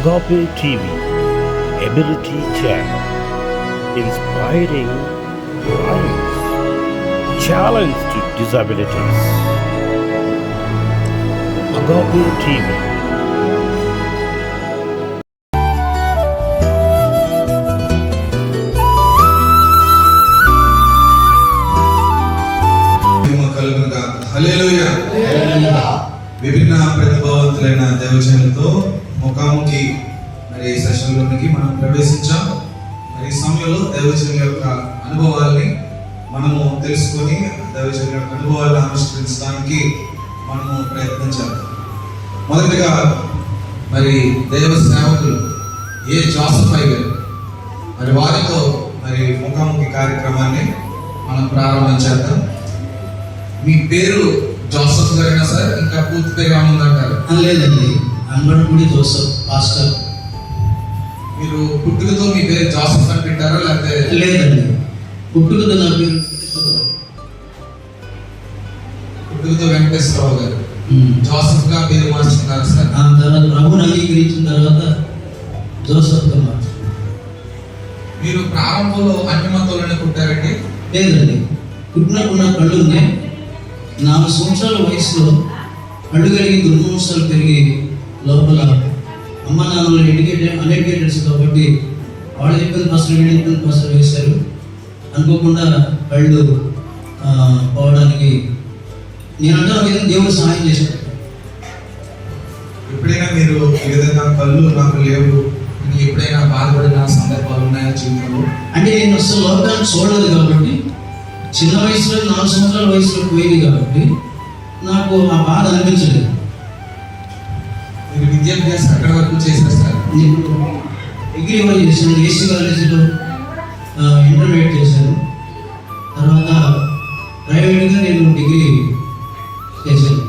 Agape TV, Ability Channel, inspiring lives, challenge to disabilities. Agape TV. మరి మనం ప్రవేశించాం. మరి ఈ సమయంలో దేవజనుల యొక్క అనుభవాల్ని మనము తెలుసుకొని దేవజనుల యొక్క అనుభవాలను అనుసరించడానికి మనము ప్రయత్నం చేద్దాం. మొదటిగా మరి దేవ సేవకులు ఏ జోసఫ్ గారు? మరి వారితో మరి ముఖాముఖి కార్యక్రమాన్ని మనం ప్రారంభం చేద్దాం. మీ పేరు జోసఫ్ గారైనా సార్? ఇంకా పూర్తి పేరు ఏముందంటారు? ఆ, లేదండి. Anbadipudi Joseph pastor. మీరు పుట్టుకతో మీ పేరు జోసఫ్ అని పెట్టారా లేకపోతే లేదండి. పుట్టుకతో నా పేరు పుట్టుకతో వెంకటేశ్వరరావు గారు. జోసఫ్గా పేరు మార్చుకున్నారు సార్? ఆ తర్వాత ప్రభుని అంగీకరించిన తర్వాత జోసఫ్గా మార్చారు మీరు ప్రారంభంలో అన్ని మతంలోనే పుట్టారండి? లేదండి. పుట్టినప్పుడు నా కళ్ళు ఉన్నాయి. నాలుగు సంవత్సరాల వయసులో కళ్ళు కలిగి దుర్మోసాలు పెరిగి లోపల అమ్మ నాన్నలు ఎడ్యుకేటెడ్ అన్ఎడ్యుకేటెడ్స్ కాబట్టి వాళ్ళు చెప్పిన పసలు వీళ్ళు చెప్పిన పసలు వేశారు. అనుకోకుండా కళ్ళు ఆ, పోవడానికి నేను అంటాను ఏదైనా దేవుడు సహాయం చేశాడు. ఎప్పుడైనా మీరు ఈ విధంగా కళ్ళు నాకు లేవు ఎప్పుడైనా బాధపడిన సందర్భాలు ఉన్నాయా జీవితంలో? అంటే నేను అసలు లోకాన్ని చూడలేదు కాబట్టి చిన్న వయసులో నాలుగు సంవత్సరాల వయసులో పోయింది కాబట్టి నాకు ఆ బాధ అనిపించలేదు. మీరు విద్యాభ్యాసం ఎక్కడి వరకు నేను డిగ్రీ వరకు చేశాను ఏసీ కాలేజీలో ఇంటర్మీడియట్ చేశాను తర్వాత ప్రైవేట్గా నేను డిగ్రీ చేశాను.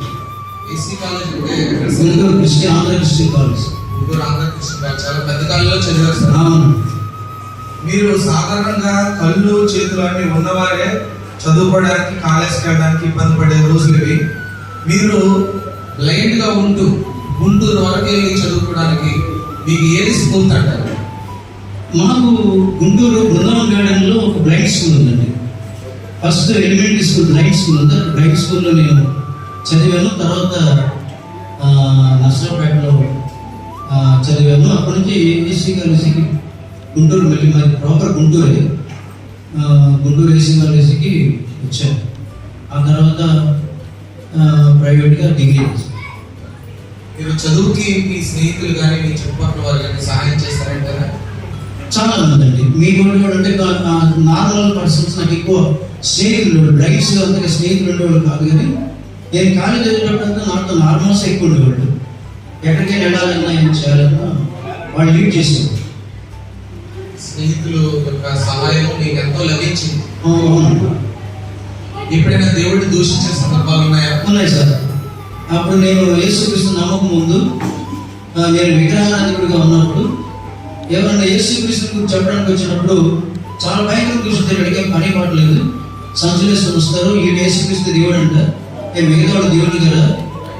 ఏసీ కాలేజ్ అంటే? Guntur Christian Andhra Christian college. Guntur గారు చాలా పెద్ద కాలంలో చదివారు సార్. అవును. మీరు సాధారణంగా కళ్ళు చేతులు అన్ని ఉన్నవారే చదువుకోవడానికి కాలేజ్కి వెళ్ళడానికి ఇబ్బంది పడే రోజులు ఇవి. మీరు బ్లైండ్గా ఉంటూ గుంటూరు వరకు వెళ్ళి చదువుకోవడానికి మీకు ఏది స్కూల్ అంటారు మాకు గుంటూరు బృందావన్ గార్డెన్లో ఒక బ్లైండ్ స్కూల్ ఉందండి. First elementary school blind school ఉంది. బ్లైండ్ స్కూల్లో నేను చదివాను. తర్వాత ఆ, నర్సరావుపేటలో చదివాను. అప్పటి నుంచి ఏఎస్సీ కాలేజీకి గుంటూరు మళ్ళీ మాది ప్రాపర్ గుంటూరే. గుంటూరు ఏసీ కాలేజీకి వచ్చాను. ఆ తర్వాత ప్రైవేట్గా డిగ్రీ చేశాను. మీరు చదువుకి మీ స్నేహితులు కానీ మీ చుట్టుపక్కల వారు కానీ సహాయం చేస్తారంటారా చాలా మంది అండి మీ కూడా అంటే నార్మల్ పర్సన్స్ నాకు ఎక్కువ స్నేహితులు బ్రైట్స్ అంతగా స్నేహితులు ఉండేవాళ్ళు కాదు కానీ నేను కాలేజ్ చదివేటప్పుడు నాతో నార్మల్స్ ఎక్కువ ఉండేవాళ్ళు. ఎక్కడికి వెళ్ళాలన్నా ఏం చేయాలన్నా వాళ్ళు లీడ్ చేసేవాళ్ళు. స్నేహితులు యొక్క సహాయం మీకు ఎంతో లభించింది. ఎప్పుడైనా దేవుడిని దూషించిన సందర్భాలు ఉన్నాయా? ఉన్నాయి సార్. అప్పుడు నేను యేసుక్రీస్తు నమ్మకం ముందు నేను విగ్రహారాధికుడిగా ఉన్నప్పుడు ఏమన్నా యేసుక్రీస్తు గురించి చెప్పడానికి వచ్చినప్పుడు చాలా భయంకర చూస్తారు అడిగే పని పాటలేదు సంచులేసుకొని వస్తారు ఈ యేసుక్రీస్తు దేవుడు అంట నేను మిగతా వాడు దేవుడు కదా?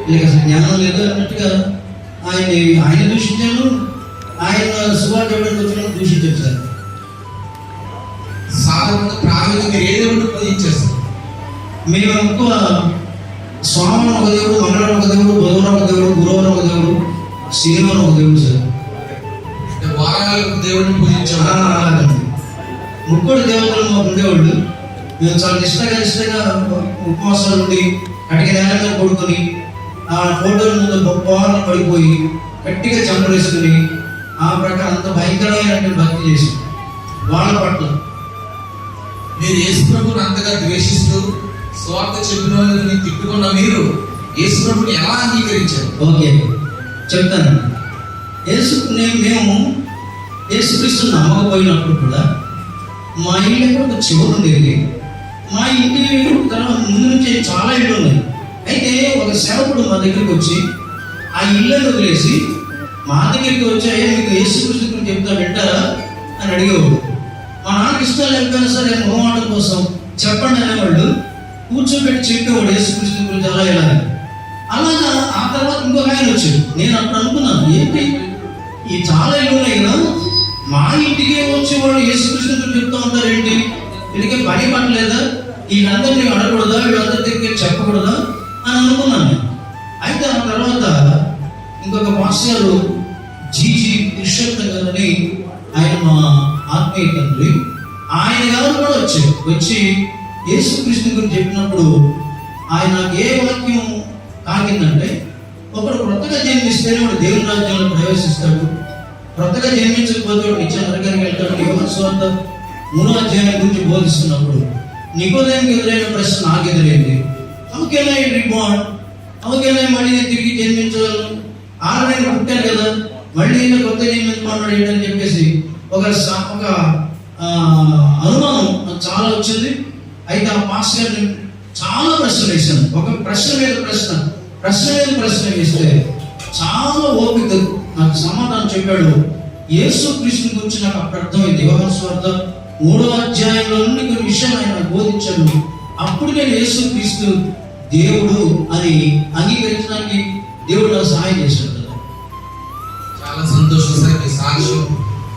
వీళ్ళకి అసలు జ్ఞానం లేదు అన్నట్టుగా ఆయన ఆయన దూషించాను ఆయన సుభాష్ చెప్పడానికి వచ్చిన దూషించాను సార్. సాధారణంగా మీరు ఏ సార్? మేము ఎక్కువ సోమవారం ఒక దేవుడు మంగళవారం ఒక దేవుడు బుధవారం ఒక దేవుడు గురువారం ఒక దేవుడు శనివారం ఒక దేవుడు సార్. వారాలకు దేవుడిని పూజించాము చాలా అలాగండి ముక్కుడు దేవతలు మాకు ఉండేవాళ్ళు. మేము చాలా నిష్టగా నిష్టగా ఉపవాసాలు ఉండి కటిక నేల మీద పడుకొని ఆ ఫోటోల ముందు గొప్పవాళ్ళు పడిపోయి గట్టిగా చంపలేసుకుని ఆ ప్రకారం అంత భయంకరమైనటువంటి భక్తి చేసి వాళ్ళ పట్ల. మీరు యేసు ప్రభుని అంతగా ద్వేషిస్తూ స్వార్థ చెప్పిన వాళ్ళని తిట్టుకున్న మీరు యేసుప్రభుని ఎలా అంగీకరించారు? ఓకే. చెప్తాను. యేసు మేము యేసుక్రీస్తు నమ్మకపోయినప్పుడు కూడా మా ఇల్లు ఒక చివరి ఉండేది మా ఇంటి తర్వాత ముందు నుంచి చాలా ఇళ్ళు ఉన్నాయి. అయితే ఒక సేవకుడు మా దగ్గరికి వచ్చి ఆ ఇళ్ళను వదిలేసి మా దగ్గరికి వచ్చి అయ్యా మీకు యేసుక్రీస్తు గురించి చెప్తా వింటారా? అని అడిగేవాడు. మా నాన్నకి ఇష్టం లేకపోయినా సరే మొహమాటం కోసం చెప్పండి అనేవాళ్ళు కూర్చోబెట్టి చెప్పేవాడు యేసుక్రీస్తు గురించి అలా ఇలా అలాగా ఆ తర్వాత ఇంకొక ఆయన వచ్చాడు. నేను అప్పుడు అనుకున్నాను ఏంటి? ఈ చాలా ఇల్లు మా ఇంటికే వచ్చి వాళ్ళు యేసుకృష్ణ గురించి చెప్తూ ఉంటారు ఏంటి వీళ్ళకి పని పట్టలేదా? నేను అడగకూడదా? వీళ్ళందరి దగ్గర చెప్పకూడదా? అని అనుకున్నాను నేను. అయితే ఆ తర్వాత ఇంకొక మాస్టర్ జీజీ పురుషోత్తం గారని ఆయన మా ఆత్మీయ తండ్రి ఆయన గారు కూడా వచ్చారు. వచ్చి యేసుకృష్ణ గురించి చెప్పినప్పుడు ఆయన ఏ వాక్యం తాకిందంటే ఒకడు కొత్తగా జన్మిస్తేనే వాడు దేవుని రాజ్యంలో ప్రవేశిస్తాడు. కొత్తగా జన్మించకపోతే వాడు నిత్య నరకానికి వెళ్తాడు. యోహాను సువార్త మూడో అధ్యాయం గురించి బోధిస్తున్నప్పుడు నికోదేనికి ఎదురైన ప్రశ్న నాకు ఎదురైంది. How can I reborn how can I మళ్ళీ తిరిగి జన్మించగలను ఆరు నేను పుట్టాను కదా మళ్ళీ నేను కొత్త జన్మించుకున్నాడు ఏంటని చెప్పేసి ఒక ఒక అనుమానం నాకు చాలా వచ్చింది. అయితే ఆ పాస్టర్ చాలా ప్రశ్న వేశాను. ఒక ప్రశ్న మీద ప్రశ్న ప్రశ్న మీద ప్రశ్న వేస్తే చాలా ఓపిక నాకు సమాధానం చెప్పాడు. యేసు కృష్ణ గురించి నాకు అప్పుడు అర్థమైంది. యోహాను స్వార్థ మూడో అధ్యాయంలో నుండి కొన్ని విషయాలు ఆయన బోధించాడు. అప్పుడు నేను యేసు క్రీస్తు దేవుడు అని అంగీకరించడానికి దేవుడు నాకు సహాయం చేశాడు. చాలా సంతోషం సార్ మీ సాక్ష్యం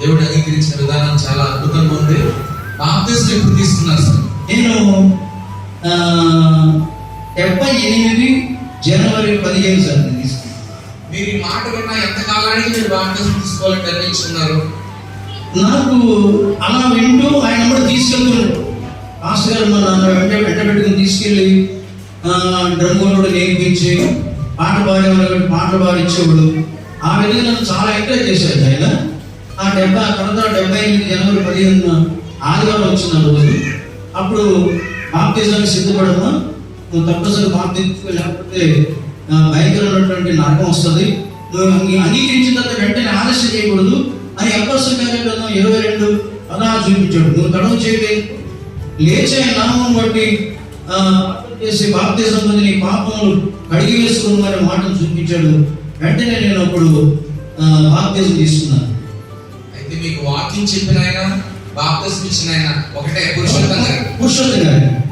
దేవుడు అంగీకరించిన విధానం చాలా అద్భుతంగా ఉంది. బాప్తిజం ఎప్పుడు తీసుకున్నారు సార్? నేను డెబ్బై ఎనిమిది జనవరి పదిహేను సార్ నేను తీసుకున్నాను. మీరు ఈ మాట విన్నా ఎంత కాలానికి మీరు బాప్తిజం తీసుకోవాలని నిర్ణయించుకున్నారు? నాకు అలా వింటూ ఆయన కూడా తీసుకెళ్తున్నాడు మాస్టర్ గారు మా నాన్న వెంట వెంట పెట్టుకుని తీసుకెళ్ళి డ్రమ్ కూడా నేర్పించి పాట పాడేవాళ్ళు పాటలు పాడించేవాడు ఆ విధంగా నన్ను చాలా ఎంకరేజ్ చేశాడు ఆయన. ఆ డెబ్బై తర్వాత డెబ్బై ఎనిమిది జనవరి పదిహేనున ఆదివారం వచ్చిన రోజు అప్పుడు బాప్తిజానికి సిద్ధపడమా నువ్వు తప్పనిసరి బాప్తిజం లేకపోతే భయంకరమైనటువంటి నరకం వస్తుంది. నువ్వు అంగీ- అంగీకరించిన తర్వాత వెంటనే ఆలస్యం చేయకూడదు. అని అప్పస్సు కార్యక్రమం ఇరవై రెండు పదహారు చూపించాడు. నువ్వు తడవ చేయలేదు లేచే నామం బట్టి చేసి బాప్తిజం పొంది నీ పాపములు కడిగి వేసుకోమని మాటను చూపించాడు. వెంటనే నేను అప్పుడు బాప్తిజం తీసుకున్నాను. అయితే మీకు వాకింగ్ చెప్పిన ఆయన బాప్తిజం ఇచ్చిన ఆయన ఒకటే పురుషోత్తం గారు పురుషోత్తం గారు.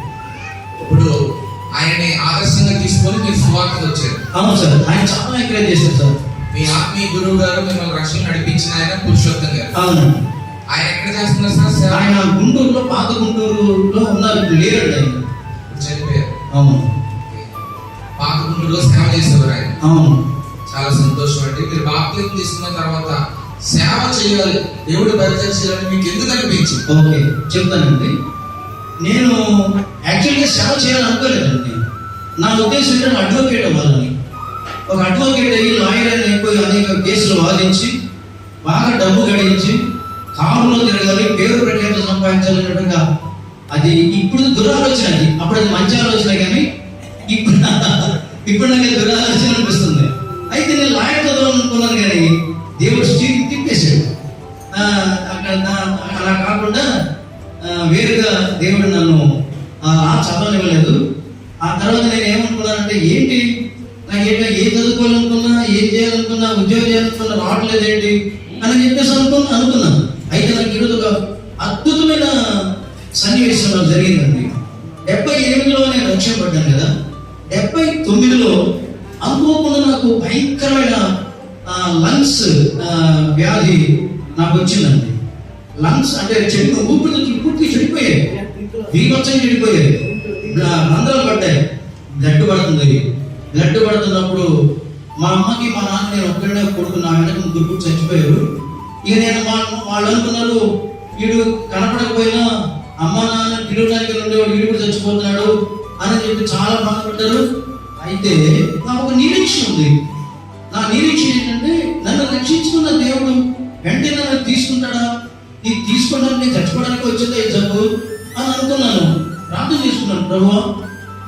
ఆయన్ని ఆదర్శంగా తీసుకొని మీరు సువార్తకు వచ్చారు. అవును సార్ ఆయన చాలా ఎంకరేజ్ చేశారు సార్. మీ ఆత్మీయ గురువు గారు మిమ్మల్ని రక్షణ నడిపించిన ఆయన పురుషోత్తం గారు. అవును. ఆయన ఎక్కడ చేస్తున్నారు సార్? సేవ ఆయన గుంటూరులో పాత గుంటూరులో ఉన్నారు ఇప్పుడు లేరండి ఆయన. చనిపోయారు. అవును. పాత గుంటూరులో సేవ చేసేవారు ఆయన. అవును. చాలా సంతోషం అండి. మీరు బాప్తిజం తీసుకున్న తర్వాత సేవ చేయాలి. దేవుడు పరిచయం చేయాలని మీకు ఎందుకు అనిపించింది? ఓకే చెప్తానండి. నేను యాక్చువల్గా సేవ చేయాలనుకోలేదండి నా ఉద్దేశం ఏంటంటే అడ్వకేట్ అవ్వాలని. ఒక అడ్వకేట్ అయ్యి లాయర్ అని అయిపోయి అనేక కేసులు వాదించి బాగా డబ్బు గడించి కారులో తిరగాలి పేరు ప్రఖ్యాత సంపాదించాలన్నట్టుగా అది ఇప్పుడు దురాలోచన అది. అప్పుడు అది మంచి ఆలోచన కానీ ఇప్పుడు ఇప్పుడు నాకు దురాలోచన అనిపిస్తుంది. అయితే నేను లాయర్ చదవాలనుకున్నాను కానీ దేవుడు స్టీరింగ్ తిప్పేశాడు అక్కడ అలా కాకుండా వేరుగా దేవుడు నన్ను ఆ, చదవనివ్వలేదు ఆ తర్వాత నేను ఏమనుకున్నానంటే ఏంటి? నాకు ఏంటో ఏం చదువుకోవాలనుకున్నా ఏం చేయాలనుకున్నా ఉద్యోగం చేయాలనుకున్నా రావట్లేదు ఏంటి అని చెప్పేసి అనుకున్నా అనుకున్నాను. అయితే నాకు ఈరోజు ఒక అద్భుతమైన సన్నివేశం నాకు జరిగిందండి. డెబ్బై ఎనిమిదిలో నేను రక్షపడ్డాను కదా. డెబ్బై తొమ్మిదిలో అనుకోకుండా నాకు భయంకరమైన లంగ్స్ వ్యాధి నాకు వచ్చిందండి. లంగ్స్ అంటే చెడు ఊపిరితిత్తులు పూర్తి చెడిపోయాయి. దీపచ్చం చెడిపోయాయి. బ్ల- రంధ్రాలు పడ్డాయి. బ్లడ్ పడుతుంది. బ్లడ్ పడుతున్నప్పుడు మా అమ్మకి మా నాన్న నేను ఒక్కడే కొడుకు నా వెనక ముగ్గురు చచ్చిపోయారు. ఇక నేను మా- వాళ్ళు అనుకున్నారు వీడు కనపడకపోయినా అమ్మ నాన్న పిలువడానికి ఉండేవాడు వీడు కూడా చచ్చిపోతున్నాడు అని చెప్పి చాలా బాధపడ్డారు అయితే నాకు ఒక నిరీక్షణ ఉంది. నా నిరీక్షణ ఏంటంటే నన్ను రక్షించుకున్న దేవుడు వెంటనే నన్ను తీసుకుంటాడా? ఇది తీసుకోవడానికి నేను చచ్చిపోవడానికి వచ్చిందా ఈ జబ్బు? అని అనుకున్నాను. ప్రార్థన చేసుకున్నాను ప్రభు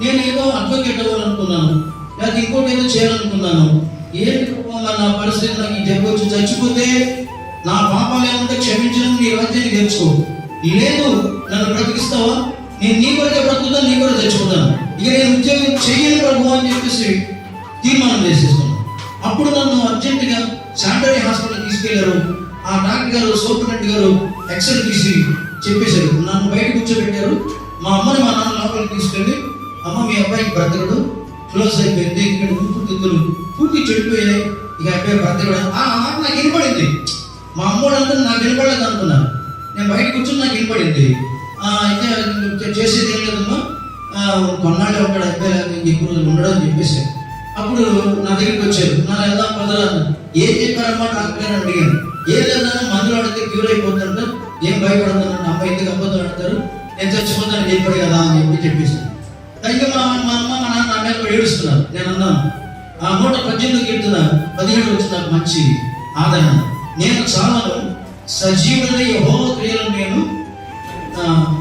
నేను ఏదో అడ్వకేట్ అవ్వాలనుకున్నాను లేకపోతే ఇంకోటి ఏదో చేయాలనుకున్నాను. ఏంటి నా పరిస్థితి నాకు ఈ జబ్బు వచ్చి చచ్చిపోతే నా పాపాలు ఏమంటే క్షమించడం నీ రాజ్యాన్ని తెచ్చుకో లేదు నన్ను బ్రతికిస్తావా? నేను నీ కొరకే బ్రతుకుతాను నీ కూడా చచ్చిపోతాను. ఇక నేను ఉద్యోగం చెయ్యను ప్రభు అని చెప్పేసి తీర్మానం చేసేస్తాను అప్పుడు నన్ను అర్జెంటుగా శానిటరీ హాస్పిటల్ తీసుకెళ్ళారు. ఆ డాక్టర్ గారు సూపరింటెండెంట్ గారు ఎక్స్రే తీసి చెప్పేశారు. నన్ను బయట కూర్చోబెట్టారు. మా అమ్మని మా నాన్న లోపలికి తీసుకెళ్ళి అమ్మ మీ అబ్బాయికి బ్రతకడు క్లోజ్ అయిపోయింది. ఇక్కడ ఊపిరితిత్తులు పూర్తి చెడిపోయాయి. ఇక అబ్బాయి భర్త ఆ మాట నాకు వినపడింది. మా అమ్మోడు అంటే నాకు వినపడలేదు అనుకున్నాను నేను బయట కూర్చొని నాకు వినపడింది. అయితే చేసేది ఏం లేదమ్మా. కొన్నాళ్ళు కొన్నాళ్ళే ఉంటాడు అబ్బాయి ఎక్కువ రోజులు ఉండడం అని చెప్పేసి. అప్పుడు నా దగ్గరికి వచ్చారు. నా ఎలా పదరా ఏం చెప్పారమ్మా? డాక్టర్ అని అడిగాను ఏం మందులు ఆడితే క్యూర్ అయిపోతుంటారు ఏం భయపడుతున్నాను అమ్మ ఎందుకు అబద్ధం ఆడతారు? నేను చచ్చిపోతాను ఏర్పడి కదా అని చెప్పి చెప్పేసి అయితే మా మా అమ్మ మా నాన్న నా మీద ఏడుస్తున్నారు. నేను అన్నాను ఆ నూట పద్దెనిమిది కీర్తన పదిహేడు వచ్చి నాకు మంచి ఆదరణ. నేను చాలను సజీవుడైన యహో క్రియలను నేను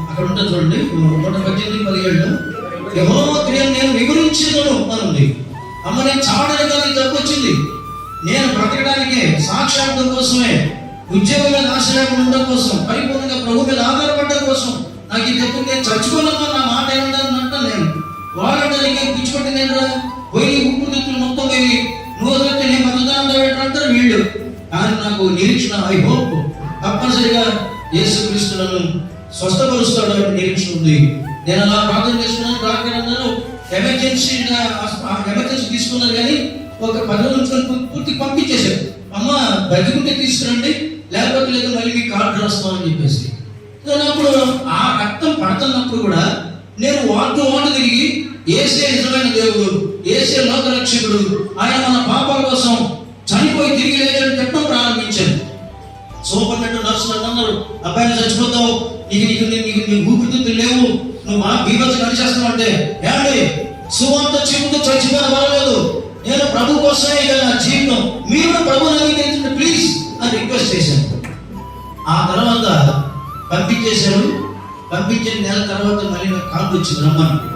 అక్కడ ఉంటుంది చూడండి నూట పద్దెనిమిది పదిహేడు యహో క్రియలు నేను వివరించదను అని అమ్మ నేను చావడానికి కాదు తప్పు వచ్చింది. నేను బ్రతకడానికే సాక్షాత్తం కోసమే ఉద్యోగం మీద ఆశ లేకుండా ఉండడం కోసం పరిపూర్ణంగా ప్రభు మీద ఆధారపడడం కోసం నాకు ఇది తప్పు నేను చచ్చిపోలేమో నా మాట ఏముందని అంటాను నేను. వాళ్ళంటే పిచ్చిపట్టింది పోయి ఉప్పు దిక్కులు మొత్తం పోయి నువ్వు వదిలితే నేను బతుకుతాను అంటారు వీళ్ళు? కానీ నాకు నిరీక్షణ ఐ హోప్ తప్పనిసరిగా యేసుక్రీస్తులను స్వస్థపరుస్తాడు అని నిరీక్షణ ఉంది. నేను అలా ప్రార్థన చేసుకున్నాను డాక్టర్ ఎమర్జెన్సీగా ఎమర్జెన్సీ ఎమర్జెన్సీ తీసుకున్నారు కానీ ఒక పది రోజులు పూర్తి పంపించేశారు. అమ్మ బతికుంటే తీసుకురండి లేకపోతే లేదు మళ్ళీ మీ కార్డు రాస్తామని చెప్పేసి. నేను అప్పుడు ఆ రక్తం పడుతున్నప్పుడు కూడా నేను వాటు వాటు తిరిగి ఏసే నిజమైన దేవుడు ఏసే లోకరక్షకుడు ఆయన మన పాపాల కోసం చనిపోయి తిరిగి లేదని చెప్పడం ప్రారంభించాను సూపర్నెట్ నర్సు నన్ను అన్నారు అబ్బాయిని చచ్చిపోతావు. నీకు నీకు నీకు నీకు నీ ఊపిరితిత్తులు లేవు. నువ్వు మా బీభత్స నడిచేస్తున్నావు అంటే ఏమండి? సువార్త చెబుతూ చచ్చిపోయిన పర్వాలేదు నేను ప్రభు కోసమే ఇక నా జీవితం. మీరు కూడా ప్రభు అంగీకరించండి. ప్లీజ్ అని రిక్వెస్ట్ చేశాను. ఆ తర్వాత పంపించేశారు. పంపించిన నెల తర్వాత మళ్ళీ నాకు కార్డు వచ్చింది రమ్మని.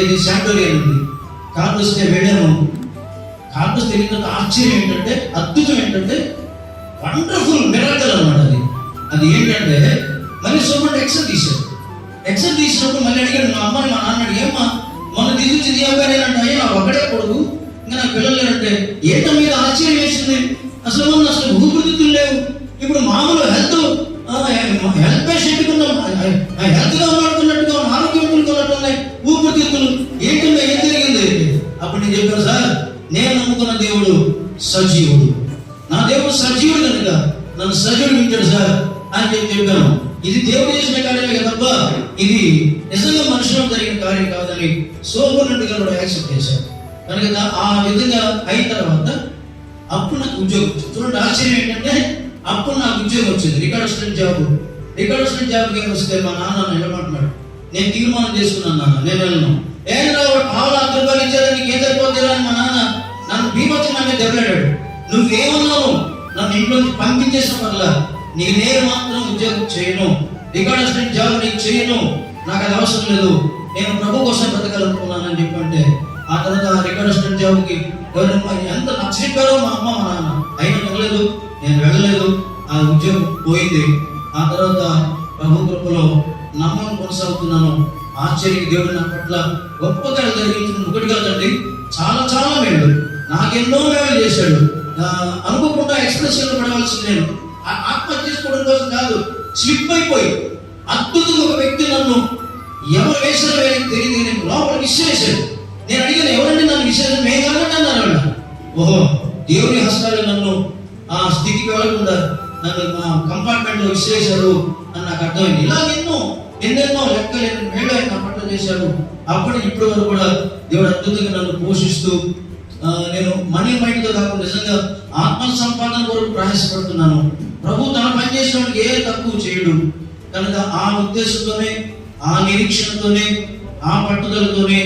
ఏది? శాంటోరియా ఉంది. కార్డు వస్తే వెళ్ళాను కార్డు వస్తే వెళ్ళిన ఆశ్చర్యం ఏంటంటే అద్భుతం ఏంటంటే వండర్ఫుల్ మిరాకల్ అన్నమాట అది. అది ఏంటంటే మళ్ళీ సోమంటే ఎక్సెల్ తీశారు. ఎక్సెల్ తీసినప్పుడు మళ్ళీ అడిగాడు మా అమ్మని మా నాన్న అడిగి ఏమ్మా మొన్న తీసుకొచ్చింది ఏ అబ్బాయి అంటే అయ్యా ఒకటే కొడుకు? నా పిల్లలు అంటే ఏంటో మీద ఆశ్చర్యం వేసింది? అసలు మొన్న అసలు ఊపిరితిత్తులు లేవు. ఇప్పుడు మామూలు హెల్త్ హెల్త్ పేషెంట్ హెల్త్గా ఉన్నట్టున్నట్టుగా ఆరోగ్యవంతులుగా ఉన్నట్టున్నాయి ఊపిరితిత్తులు. ఏంటంటే ఏం జరిగింది? అప్పుడు నేను చెప్పాను సార్ నేను నమ్ముకున్న దేవుడు సజీవుడు. నా దేవుడు సజీవుడు కనుక నన్ను సజీవుడు వింటాడు సార్ అని చెప్పి చెప్పాను. ఇది దేవుడు చేసిన కార్యమే కదబ్బా ఇది నిజంగా మనుషులకు జరిగిన కార్యం కాదని సోమరుడు గారు యాక్సెప్ట్ చేశారు. కనుక ఆ విధంగా అయిన తర్వాత అప్పుడు నాకు ఉద్యోగం వచ్చింది. చూడండి ఆశ్చర్యం ఏంటంటే అప్పుడు నాకు ఉద్యోగం వచ్చింది. Record job. రికార్డ్ జాబ్కి వస్తే మా నాన్న నన్ను నిలబడుతున్నాడు. నేను తీర్మానం చేసుకున్నాను నాన్న. నేను వెళ్ళను. ఏం రావు? ఆవులు అర్ధ రూపాయలు ఇచ్చారని నీకు ఏం సరిపోతుందా అని మా నాన్న నన్ను బీభత్సం నా మీద దెబ్బలాడాడు. నువ్వేమన్నావు? నన్ను ఇంట్లో పంపించేసిన వల్ల. నీకు నేను మాత్రం ఉద్యోగం చేయను. రికార్డ్ జాబ్ నీకు చేయను. నాకు అది అవసరం లేదు. నేను ప్రభు కోసం బ్రతకాలనుకున్నానని చెప్పంటే ఆ తర్వాత రికార్డ్ అసిస్టెంట్ జాబ్కి ఎవరైనా ఎంత నచ్చచెప్పారో మా అమ్మ మా నాన్న. అయినా వెళ్ళలేదు నేను వెళ్ళలేదు ఆ ఉద్యోగం పోయింది. ఆ తర్వాత ప్రభు కృపలో నమ్మకం కొనసాగుతున్నాను. ఆశ్చర్య దేవుడు నా పట్ల గొప్పగా జరిగించిన ఒకటి కాదండి చాలా చాలా మేలు. నాకెన్నో మేలు చేశాడు. అనుకోకుండా ఎక్స్ప్రెషన్ పడవలసింది నేను. ఆ- ఆత్మహత్య చేసుకోవడం కోసం కాదు స్లిప్ అయిపోయి అద్భుతంగా ఒక వ్యక్తి నన్ను ఎవరు వేసిన వేయని తెలియదు నేను లోపల విసిరేశాడు నేను అడిగాను ఎవరండి నన్ను విషయాలు? మేము కాదండి అన్నారు వాళ్ళు ఓహో దేవుని హస్తాలు నన్ను ఆ స్థితికి వెళ్ళకుండా నన్ను మా కంపార్ట్మెంట్లో విసిరేశారు అని నాకు అర్థమైంది. ఇలా ఎన్నో ఎన్నెన్నో లెక్కలేని మేలు ఆయన నా పట్ల చేశాడు అప్పుడు ఇప్పటి వరకు కూడా దేవుడు అద్భుతంగా నన్ను పోషిస్తూ నేను మనీ మైండ్తో కాకుండా నిజంగా ఆత్మ సంపాదన వరకు ప్రయాసపడుతున్నాను. ప్రభు తన పని చేసినప్పుడు ఏ తక్కువ చేయడు. కనుక ఆ ఉద్దేశంతోనే ఆ నిరీక్షణతోనే ఆ పట్టుదలతోనే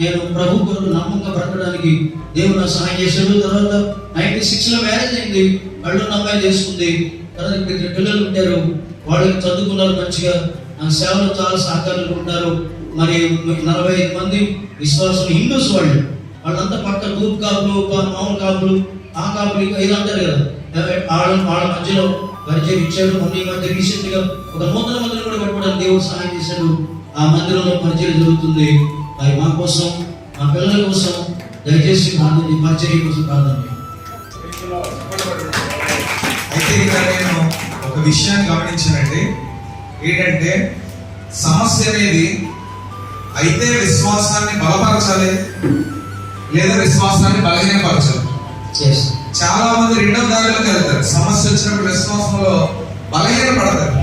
నేను ప్రభు కొరకు నమ్మకంగా బ్రతకడానికి దేవుడు నాకు సహాయం చేశాడు. తర్వాత నైన్టీ సిక్స్లో మ్యారేజ్ అయింది. వాళ్ళు అమ్మాయి చేసుకుంది తర్వాత పిల్లలు ఉంటారు వాళ్ళకి చదువుకున్నారు మంచిగా. నా సేవలు చాలా సహకారులు ఉంటారు మరి నలభై ఐదు మంది విశ్వాసులు హిందూస్ వాళ్ళు. వాళ్ళంతా పక్క దూప్ కాపులు మామూలు కాపులు ఆ కాపులు ఇంకా అంటారు కదా. వాళ్ళ వాళ్ళ మధ్యలో పరిచయం ఇచ్చాడు. మొన్న ఈ మధ్య రీసెంట్గా ఒక నూతన మందిరం కూడా కట్టుకోవడానికి దేవుడు సహాయం చేశాడు. ఆ మందిరంలో పరిచయం జరుగుతుంది. మరి మా కోసం మా పిల్లల కోసం దయచేసి ప్రార్థన పరిచయం కోసం ప్రార్థన. అయితే ఇక్కడ నేను ఒక విషయాన్ని గమనించానండి. ఏంటంటే సమస్య అనేది అయితే విశ్వాసాన్ని బలపరచాలి లేదా విశ్వాసాన్ని బలహీనపరచాలి. చాలా మంది రెండవ దారిలోకి వెళ్తారు. సమస్య వచ్చినప్పుడు విశ్వాసంలో బలహీన పడతారు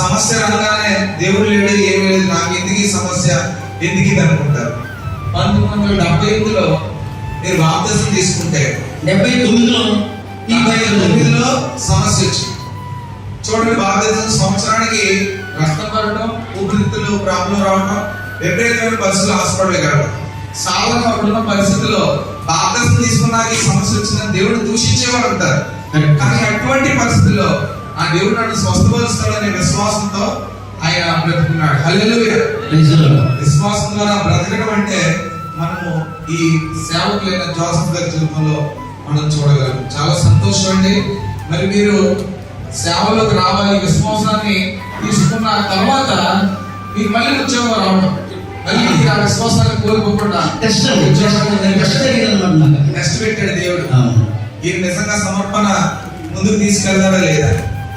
సమస్య అనగానే దేవుడు లేడు ఏమీ లేదు నాకు ఎందుకు ఈ సమస్య? ఎందుకు ఇది అనుకుంటారు? పంతొమ్మిది వందల డెబ్బై ఎనిమిదిలో మీరు బాప్తిజం తీసుకుంటే డెబ్బై తొమ్మిదిలో డెబ్బై తొమ్మిదిలో సమస్య వచ్చింది. చూడండి భారతదేశం సంవత్సరానికి రక్తం పడటం ఊపిరితిత్తులు ప్రాబ్లం రావడం విపరీతమైన పరిస్థితులు హాస్పిటల్ కలగడం సాధారణ అప్పుడున్న పరిస్థితుల్లో బాప్తిజం తీసుకున్నాక ఈ సమస్య వచ్చిందని దేవుడు దూషించేవారు ఉంటారు. కానీ అటువంటి పరిస్థితుల్లో ఆ దేవుడు నన్ను స్వస్థపరుస్తాడనే విశ్వాసంతో ఆయన బ్రతుకున్నాడు. హల్లెలూయా. విశ్వాసం ద్వారా బ్రతకడం అంటే మనము ఈ సేవకులైన జోసఫ్ గారి జీవితంలో మనం చూడగలం. చాలా సంతోషం అండి. మరి మీరు సేవలోకి రావాలి విశ్వాసాన్ని తీసుకున్న తర్వాత మీకు మళ్ళీ ఉద్యోగం రావడం మళ్ళీ మీరు ఆ విశ్వాసాన్ని కోల్పోకుండా టెస్ట్ టెస్ట్ పెట్టాడు దేవుడు. ఈయన నిజంగా సమర్పణ ముందుకు తీసుకెళ్తాడా లేదా?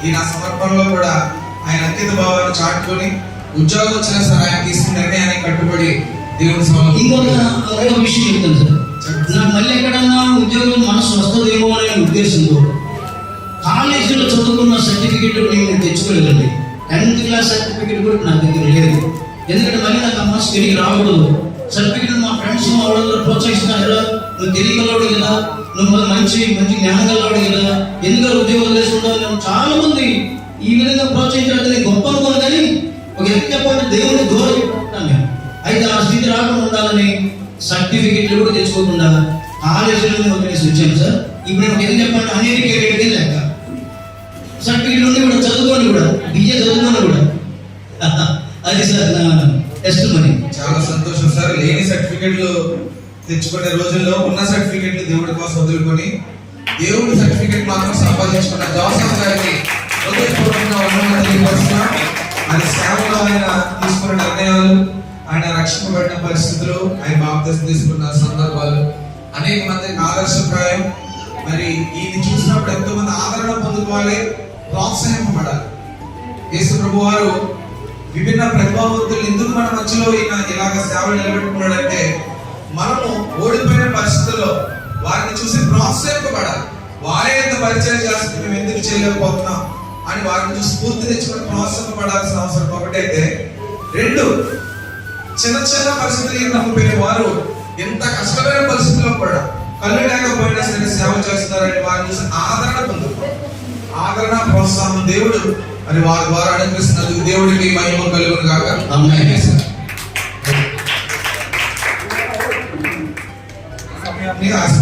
ఈయన సమర్పణలో కూడా ఆయన అంకిత భావాన్ని చాటుకొని ఉద్యోగం వచ్చినా సరే ఆయన తీసుకున్న నిర్ణయానికి కట్టుబడి దేవుని సభలో ఇంకొక ఇంకొక విషయం చెప్తాను సార్. నాకు మళ్ళీ ఎక్కడన్నా ఉద్యోగం మనసు వస్తుందేమో అనే ఉద్దేశంతో కాలేజీలో చదువుకున్న సర్టిఫికెట్ నేను తెచ్చుకోలేదండి. టెన్త్ క్లాస్ సర్టిఫికెట్ కూడా నా దగ్గర లేదు. ఎందుకంటే మళ్ళీ నాకు అమ్మ తిరిగి రాకూడదు. సర్టిఫికెట్ మా ఫ్రెండ్స్ మా వాళ్ళందరూ ప్రోత్సహిస్తున్నారు. కదా నువ్వు తెలియగలవాడు కదా. నువ్వు మంచి మంచి జ్ఞానం గలవాడు కదా. ఎందుకు ఉద్యోగం చేసుకుంటావు? చాలా మంది ఈ విధంగా ప్రోత్సహించడం గొప్ప అనుకోను కానీ ఒక ఎత్తు దేవుడిని దేవుని దూరం చెప్పుకుంటాను అయితే ఆ స్థితి రాకుండా ఉండాలని సర్టిఫికెట్లు కూడా తెచ్చుకోకుండా కాలేజీలో వదిలేసి వచ్చాను సార్. ఇప్పుడు నేను ఏం చెప్పండి అనేది లెక్క సర్టిఫికెట్ ఉండి కూడా చదువుకోండి కూడా బిఏ చదువుకోండి కూడా. అది సార్ నా టెస్ట్ మనీ చాలా సంతోషం సార్. లేని సర్టిఫికెట్లు తెచ్చుకునే రోజుల్లో ఉన్న సర్టిఫికెట్లు దేవుడి కోసం వదులుకొని దేవుడి సర్టిఫికెట్ మాత్రం సంపాదించుకున్న జోసఫ్ గారికి హృదయపూర్వకంగా వందనాలు తెలియపరుస్తున్నాం. ఆయన సేవలో ఆయన తీసుకున్న నిర్ణయాలు ఆయన రక్షింపబడిన పరిస్థితులు ఆయన బాప్తిసం తీసుకున్న సందర్భాలు అనేక మందికి ఆదర్శప్రాయం. మరి ఇది చూసినప్పుడు ఎంతో మంది ఆదరణ పొందుకోవాలి ప్రోత్సహింపబడాలి. యేసు ప్రభు వారు విభిన్న ప్రతిభావంతులు ఎందుకు మన మధ్యలో ఈయన ఇలాగ సేవలు నిలబెట్టుకున్నాడంటే మనము ఓడిపోయిన పరిస్థితుల్లో వారిని చూసి ప్రోత్సహింపబడాలి. వారే ఎంత పరిచయం చేస్తే మేము ఎందుకు చేయలేకపోతున్నాం? అని వారిని చూసి స్ఫూర్తి తెచ్చుకొని ప్రోత్సహింపబడాల్సిన అవసరం. ఒకటైతే రెండు చిన్న చిన్న పరిస్థితులు నమ్మిపోయిన వారు ఎంత కష్టమైన పరిస్థితుల్లో కూడా కళ్ళు లేకపోయినా సరే సేవ చేస్తున్నారని వారిని చూసి ఆదరణ పొందుతారు. ఆదరణ ప్రోత్సాహం దేవుడు మరి వారి ద్వారా అనుగ్రహిస్తున్నందుకు దేవుడికి మహిమ కలుగును కాక. సమయాన్ని ఆశిపోతారు